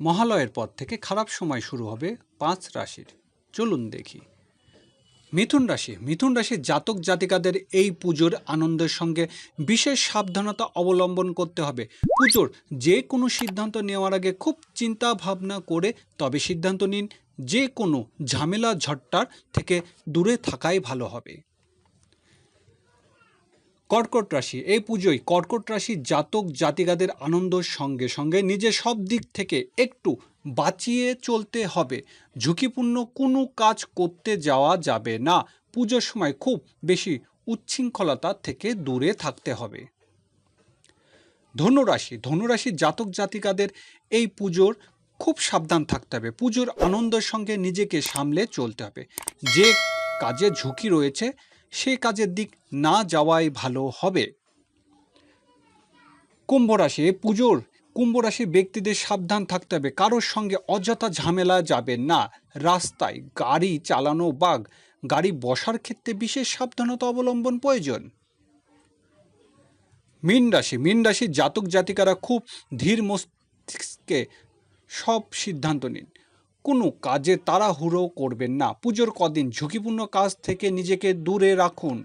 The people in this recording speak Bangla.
মহালয়ের পর থেকে খারাপ সময় শুরু হবে পাঁচ রাশির। চলুন দেখি। মিথুন রাশি। মিথুন রাশির জাতক জাতিকাদের এই পুজোর আনন্দের সঙ্গে বিশেষ সাবধানতা অবলম্বন করতে হবে। পুজোর যে কোনো সিদ্ধান্ত নেওয়ার আগে খুব চিন্তা ভাবনা করে তবে সিদ্ধান্ত নিন, যে কোনো ঝামেলা ঝট্টার থেকে দূরে থাকাই ভালো হবে। কর্কট রাশি। এই পুজোয় কর্কট রাশির জাতক জাতিকাদের আনন্দর সঙ্গে সঙ্গে নিজের সব দিক থেকে একটু বাঁচিয়ে চলতে হবে। ঝুঁকিপূর্ণ কোনো কাজ করতে যাওয়া যাবে না। পুজোর সময় খুব বেশি উচ্ছৃঙ্খলতা থেকে দূরে থাকতে হবে। ধনুরাশি। ধনুরাশির জাতক জাতিকাদের এই পুজোর খুব সাবধান থাকতে হবে। পুজোর আনন্দের সঙ্গে নিজেকে সামলে চলতে হবে। যে কাজে ঝুঁকি রয়েছে সে কাজের দিক না যাওয়াই ভালো হবে। কুম্ভ রাশি, পুজোর কুম্ভ রাশির ব্যক্তিদের সাবধান থাকতে হবে। কারোর সঙ্গে অযথা ঝামেলা যাবে না। রাস্তায় গাড়ি চালানো বা গাড়ি বসার ক্ষেত্রে বিশেষ সাবধানতা অবলম্বন প্রয়োজন। মীন রাশি, মীন রাশির জাতক জাতিকারা খুব ধীর মস্তিষ্কে সব সিদ্ধান্ত নিন। কোনো কাজে তাড়াহুড়ো করবেন না। পুজোর কদিন ঝুঁকিপূর্ণ কাজ থেকে নিজেকে দূরে রাখুন।